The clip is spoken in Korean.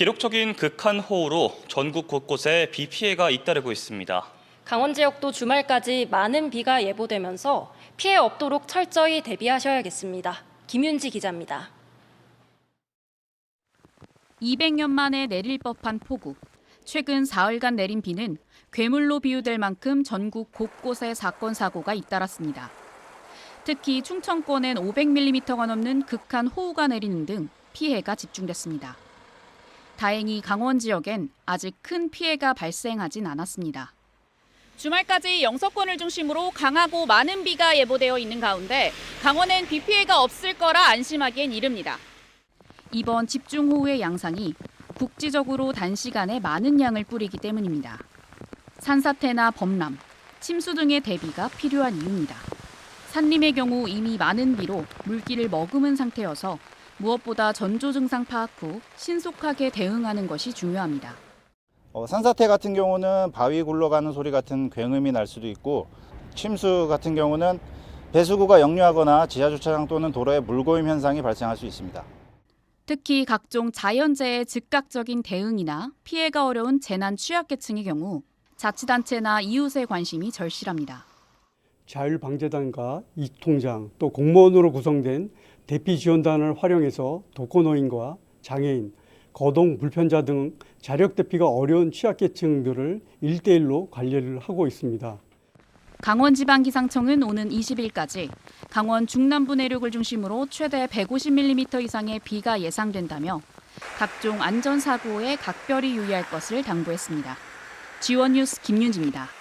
기록적인 극한 호우로 전국 곳곳에 비 피해가 잇따르고 있습니다. 강원 지역도 주말까지 많은 비가 예보되면서 피해 없도록 철저히 대비하셔야겠습니다. 김윤지 기자입니다. 200년 만에 내릴 법한 폭우. 최근 사흘간 내린 비는 괴물로 비유될 만큼 전국 곳곳에 사건 사고가 잇따랐습니다. 특히 충청권엔 500mm가 넘는 극한 호우가 내리는 등 피해가 집중됐습니다. 다행히 강원 지역엔 아직 큰 피해가 발생하진 않았습니다. 주말까지 영서권을 중심으로 강하고 많은 비가 예보되어 있는 가운데 강원엔 비 피해가 없을 거라 안심하기엔 이릅니다. 이번 집중호우의 양상이 국지적으로 단시간에 많은 양을 뿌리기 때문입니다. 산사태나 범람, 침수 등의 대비가 필요한 이유입니다. 산림의 경우 이미 많은 비로 물기를 머금은 상태여서 무엇보다 전조 증상 파악 후 신속하게 대응하는 것이 중요합니다. 어, 산사태 같은 경우는 바위 굴러가는 소리 같은 굉음이 날 수도 있고 침수 같은 경우는 배수구가 역류하거나 지하 주차장 또는 도로에 물고임 현상이 발생할 수 있습니다. 특히 각종 자연재해 즉각적인 대응이나 피해가 어려운 재난 취약계층의 경우 자치단체나 이웃의 관심이 절실합니다. 자율방재단과 이통장 또 공무원으로 구성된 대피 지원단을 활용해서 독거노인과 장애인, 거동 불편자 등 자력 대피가 어려운 취약계층들을 일대일로 관리를 하고 있습니다. 강원지방기상청은 오는 20일까지 강원 중남부 내륙을 중심으로 최대 150mm 이상의 비가 예상된다며 각종 안전사고에 각별히 유의할 것을 당부했습니다. 지원뉴스 김윤지입니다.